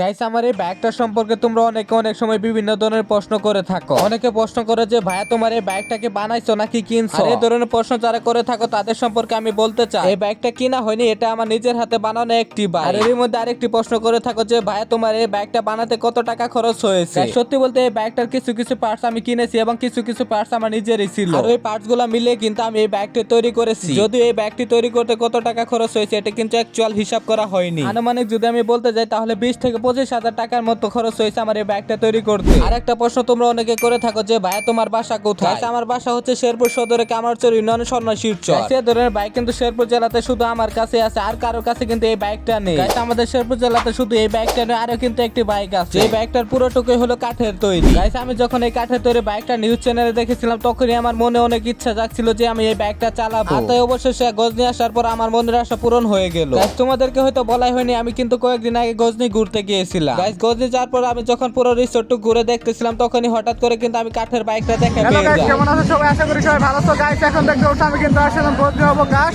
Guys আমার এই ব্যাগটা সম্পর্কে তোমরা অনেকে অনেক সময় বিভিন্ন ধরনের প্রশ্ন করে থাকো। অনেকে প্রশ্ন করে যে ভাইয়া তোমার এই ব্যাগটাকে বানাইছো নাকি কিনছো? এই ধরনের প্রশ্ন যারা করে থাকো তাদের সম্পর্কে আমি বলতে চাই। এই ব্যাগটা কিনা হয়নি এটা আমার নিজের হাতে বানানো একটি বাইক আর এর মধ্যে আরেকটি প্রশ্ন করে থাকো যে ভাইয়া তোমার এই ব্যাগটা বানাতে কত টাকা খরচ হয়েছে? সত্যি বলতে এই ব্যাগটার কিছু কিছু পার্টস আমি কিনেছি এবং কিছু কিছু পার্টস আমার নিজেরই ছিল। আর ওই পার্টসগুলো মিলে কিন্তু আমি এই ব্যাগটি তৈরি করেছি। যদিও এই ব্যাগটি তৈরি করতে কত টাকা খরচ হয়েছে এটা কিন্তু অ্যাকচুয়াল হিসাব করা হয়নি। আনুমানিক যদি আমি বলতে যাই তাহলে বিশ থেকে পঁচিশ হাজার টাকার মতো খরচ হয়েছে আমার এই ব্যাগটা তৈরি করতে। আর একটা প্রশ্ন তোমরা অনেকে করে থাকো যে ভাইয়া তোমার বাসা কোথায়? আমার বাসা হচ্ছে শেরপুর সদরে কামারচর ইউনিয়ন স্বর্ণ শিবচর সে ধরনের বাইক কিন্তু শেরপুর জেলাতে শুধু আমার কাছে আছে আর কারোর কাছে কিন্তু এই বাইকটা নেই। আমাদের শেরপুর জেলাতে শুধু এই বাইকটা নেই আরও কিন্তু একটি বাইক আছে। এই বাইকটার পুরোটুকুই হলো কাঠের তৈরি। আমি যখন এই কাঠের তৈরি বাইকটা নিউজ চ্যানেলে দেখেছিলাম তখনই আমার মনে অনেক ইচ্ছা জাগছিল যে আমি এই বাইকটা চালাবো। তাই অবশেষে গজনি আসার পর আমার মনের আশা পূরণ হয়ে গেল। তোমাদেরকে হয়তো বলাই হয়নি আমি কিন্তু কয়েকদিন আগে গজনি ঘুরতে গিয়েছিলাম গাইস গজনি যাওয়ার পর আমি যখন পুরো রিসোর্ট ঘুরে দেখতেছিলাম তখনই হঠাৎ করে কিন্তু আমি কাঠের বাইকটা দেখে পেয়ে যাই। কেমন আছো সবাই? আশা করি সবাই ভালো তো গাইস এখন দেখতে আমি কিন্তু আসলাম বদ্রি অবকাশ।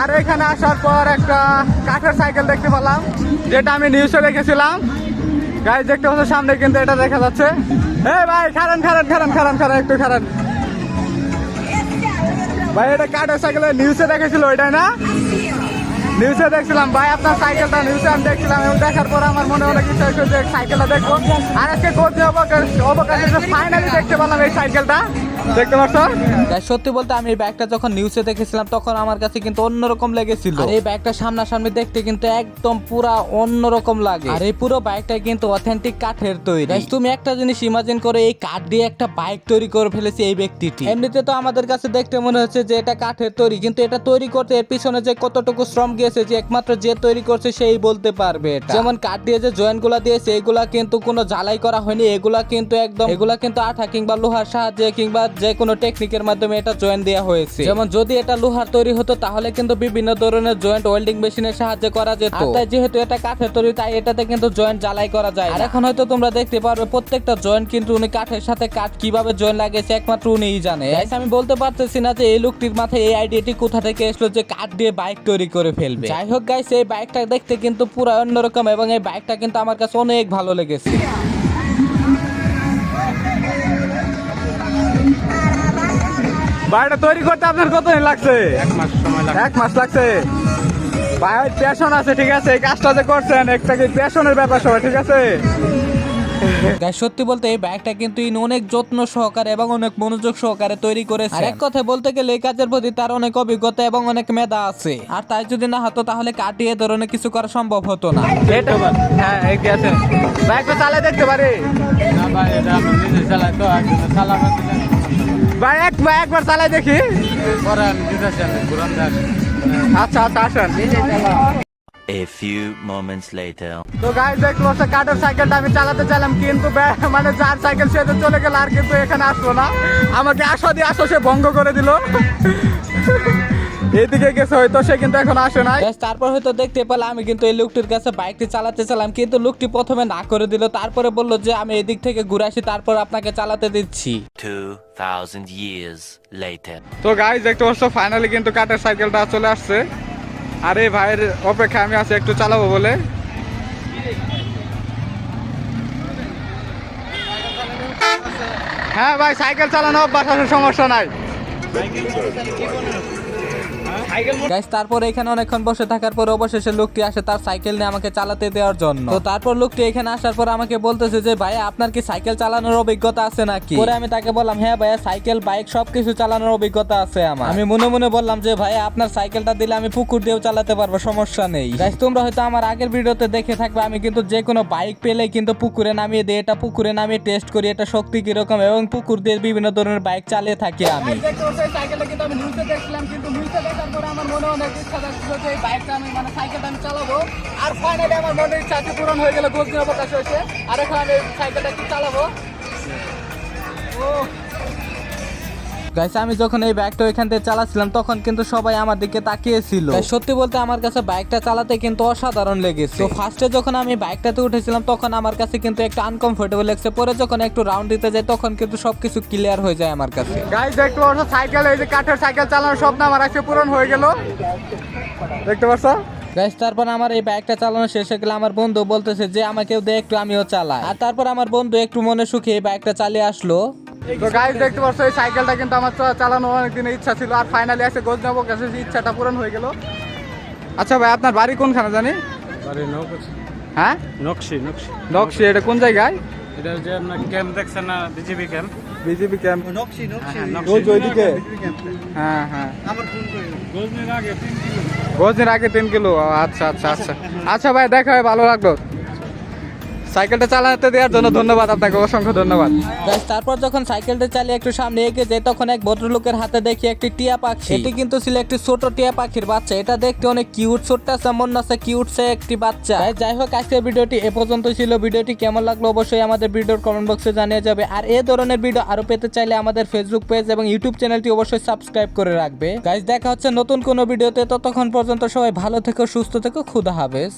আর এখানে আসার পর একটা কাঠের সাইকেল দেখতে পেলাম যেটা আমি নিউজে দেখেছিলাম। গাইস দেখতে পাচ্ছ সামনে কিন্তু এটা দেখা যাচ্ছে। এই ভাই খারান খারান খারান খারান খারান একটু খারান ভাই এটা কাঠের সাইকেল নিউজে দেখেছিল ওইটাই না? নিউজে দেখছিলাম, ভাই, আপনার সাইকেলটা নিউজে আমি দেখছিলাম এবং দেখার পর আমার মনে অনেক কিছু সাইকেলটা দেখব। আর আজকে অবকাশ অবকাশে ফাইনালি দেখতে পেলাম এই সাইকেলটা দেখতে পাচ্ছ? সত্যি বলতে আমি এই ব্যাগটা যখন নিউজে দেখেছিলাম তখন আমার কাছে কিন্তু অন্যরকম লেগেছিল। আর এই ব্যাগটা সামনাসামনি দেখতে কিন্তু একদম পুরা অন্যরকম লাগে। আর এই পুরো বাইকটা কিন্তু অথেন্টিক কাঠের তৈরি। তুমি একটা জিনিস ইমাজিন করে এই কাঠ দিয়ে একটা বাইক তৈরি করে ফেলেছে এই ব্যক্তিটি। এমনিতে তো আমাদের কাছে দেখতে মনে হচ্ছে যে এটা কাঠের তৈরি কিন্তু এটা তৈরি করতে এর পিছনে যে কতটুকু শ্রম গিয়েছে যে একমাত্র যে তৈরি করছে সেই বলতে পারবে যেমন কাঠ দিয়ে যে জয়েন্টগুলা দিয়েছে এগুলা কিন্তু কোনো জ্বালাই করা হয়নি এগুলা কিন্তু একদম এগুলা কিন্তু আঠা কিংবা লোহার সাহায্যে কিংবা যে কোনো টেকনিকের মাধ্যমে এটা জয়েন্ট দেওয়া হয়েছে। যেমন যদি এটা লোহার তৈরি হতো তাহলে কিন্তু বিভিন্ন ধরনের জয়েন্ট ওয়েল্ডিং মেশিনের সাহায্যে করা যেত। তাই যেহেতু এটা কাঠের তৈরি তাই এটাতে কিন্তু জয়েন্ট জ্বালাই করা যায় আর এখন হয়তো তোমরা দেখতে পারবে প্রত্যেকটা জয়েন্ট কিন্তু উনি কাঠের সাথে কাঠ কীভাবে জয়েন্ট লাগিয়েছে একমাত্র উনিই জানে। আমি বলতে পারতেছি না যে এই লোকটির মাথায় এই আইডিয়াটি কোথা থেকে এসলো যে কাঠ দিয়ে বাইক তৈরি করে ফেলবে। যাই হোক গাইস এই বাইকটা দেখতে কিন্তু পুরো অন্যরকম এবং এই বাইকটা কিন্তু আমার কাছে অনেক ভালো লেগেছে। বাড়িটা তৈরি করতে আপনার কত দিন লাগছে? এক মাস সময় লাগে এক মাস লাগছে। ভাই প্যাশন আছে ঠিক আছে? এই কাজটা যে করছেন একটা কি প্যাশনের ব্যাপার সবাই ঠিক আছে? গাইস সত্যি বলতে এই ব্যাগটা কিন্তু ইনি অনেক যত্ন সহকারে এবং অনেক মনোযোগ সহকারে তৈরি করেছে আর এক কথায় বলতে গেলে এই কাজের প্রতি তার অনেক অভিজ্ঞতা এবং অনেক মেধা আছে। আর তাই যদি না হতো তাহলে কাটিয়ে ধরনের কিছু করা সম্ভব হতো না। হ্যাঁ এই কি আছে? বাইকটা চালাই দেখতে পারি? না ভাই এটা আমি নিজে চালাই তো একজন চালাবার দিলে ভাই এক ভাই একবার চালাই দেখি। আচ্ছা আচ্ছা আসেন A few moments later. তো গাইস দেখল সে কাটার সাইকেলটা আমি চালাতে চাইলাম কিন্তু মানে যার সাইকেল সে তো চলে গেল আর কিন্তু এখানে আসলো না। আমাকে আসো দিয়ে আসো সে ভঙ্গ করে দিল। এদিকে গেছে হয়তো সে কিন্তু এখন আসে নাই। তারপর হয়তো দেখতে পেলাম আমি কিন্তু এই লোকটির কাছে বাইকটি চালাতে চালাম কিন্তু লোকটি প্রথমে না করে দিল তারপরে বলল যে আমি এদিক থেকে ঘুরে আসি তারপর আপনাকে চালাতে দিচ্ছি। 2,000 years later. তো গাইস দেখতে পাচ্ছ ফাইনালি কিন্তু কাঠের সাইকেলটা চলে আসছে। আর ভাইয়ের অপেক্ষা আমি আছি একটু চালাবো বলে। হ্যাঁ ভাই সাইকেল চালানো অভ্যাস আছে সমস্যা নাই। গাইস তারপর এখানে অনেকক্ষণ বসে থাকার পর অবশেষে লোকটি আসে তার সাইকেল নিয়ে আমাকে চালাতে দেওয়ার জন্য। তো তারপর লোকটি এখানে আসার পর আমাকে বলতেছে যে ভাই আপনার কি সাইকেল চালানোর অভিজ্ঞতা আছে নাকি? পরে আমি তাকে বললাম হ্যাঁ ভাইয়া, সাইকেল, বাইক সবকিছু চালানোর অভিজ্ঞতা আছে আমার। আমি মনে মনে বললাম যে ভাই আপনার সাইকেলটা দিলে আমি পুকুর দিয়েও চালাতে পারব, সমস্যা নেই। গাইস তোমরা হয়তো আমার আগের ভিডিওতে দেখে থাকবে, আমি কিন্তু যে কোনো বাইক পেলেই কিন্তু পুকুরে নামিয়ে দিই, এটা পুকুরে নামিয়ে টেস্ট করি, এটা শক্তি কীরকম এবং পুকুর দিয়ে বিভিন্ন ধরনের বাইক চালিয়ে থাকি আমি। সাইকেলটা কিন্তু আমি নিউজে দেখছিলাম, কিন্তু নিউজে দেখার আমার মনে অনেক ইচ্ছা থাকছিল যে এই বাইকটা আমি মানে সাইকেলটা আমি চালাবো। আর ফাইনালি আমার মনের ইচ্ছা আছে পূরণ হয়ে গেল গোল দিন অবকাশ হয়েছে। আর এখন আমি সাইকেলটা একটু চালাবো। ও। গাইস আমি যখন এই ব্যাগটা ওইখান থেকে চালাচ্ছিলাম তখন কিন্তু সবাই আমার দিকে তাকিয়েছিল। সত্যি বলতে আমার কাছে বাইকটা চালাতে কিন্তু অসাধারণ লেগেছে। তো ফার্স্টে যখন আমি বাইকটাতে উঠেছিলাম তখন আমার কাছে কিন্তু একটু আনকমফোর্টেবল লাগছে। পরে যখন একটু রাউন্ড দিতে যাই তখন কিন্তু সবকিছু ক্লিয়ার হয়ে যায় আমার কাছে। গাইস দেখতে পাচ্ছ সাইকেল এই যে কাঠের সাইকেল চালানোর স্বপ্ন আমার আজকে পূরণ হয়ে গেল। দেখতে পাচ্ছ? গাইস তারপর আমার এই বাইকটা চালানো শেষ হয়ে গেলে আমার বন্ধু বলতেছে যে আমাকেও দে একটু আমিও চালাই। আর তারপর আমার বন্ধু একটু মনে সুখে এই বাইকটা চালিয়ে আসলো। তো গাইজ দেখতে পাচ্ছ এই সাইকেলটা কিন্তু আমার চালানো অনেক দিনের ইচ্ছা ছিল। আর ফাইনালি এসে গোজ নেব কাছে ইচ্ছাটা পূরণ হয়ে গেল। আচ্ছা ভাই আপনার বাড়ি কোনখানে জানি? হ্যাঁ? নকশি নকশি। নকশি এটা কোন জায়গায়? এটা যে আপনার ক্যাম্প দেখছেন না বিজেপি ক্যাম্প বিজেপি ক্যাম্প হ্যাঁ, ওইদিকে? হ্যাঁ হ্যাঁ। গজনির আগে তিন কিলো। গোজনের আগে তিন কিলো? ও, আচ্ছা আচ্ছা আচ্ছা। আচ্ছা ভাই দেখা হয় ভালো লাগল। সাইকেলটা চালাতে দেওয়ার জন্য ধন্যবাদ আপনাকে অসংখ্য ধন্যবাদ। তারপর যখন সাইকেলটা চালিয়ে একটু সামনে এগিয়ে যায় তখন এক ভদ্রলোকের হাতে দেখি একটি টিয়া পাখি। এটি কিন্তু ছিল একটি ছোট টিয়া পাখির বাচ্চা। এটা দেখতে অনেক কিউট ছোট্ট আছে মনে আছে কিউট সে একটি বাচ্চা। যাই হোক আজকের ভিডিওটি এ পর্যন্ত ছিল। ভিডিওটি কেমন লাগল অবশ্যই আমাদের ভিডিওর কমেন্ট বক্সে জানিয়ে যাবে। আর এই ধরনের ভিডিও আরও পেতে চাইলে আমাদের ফেসবুক পেজ এবং ইউটিউব চ্যানেলটি অবশ্যই সাবস্ক্রাইব করে রাখবে। গাইজ দেখা হচ্ছে নতুন কোনো ভিডিওতে। ততক্ষণ পর্যন্ত সবাই ভালো থেকো সুস্থ থেকো খুদা হাফেজ।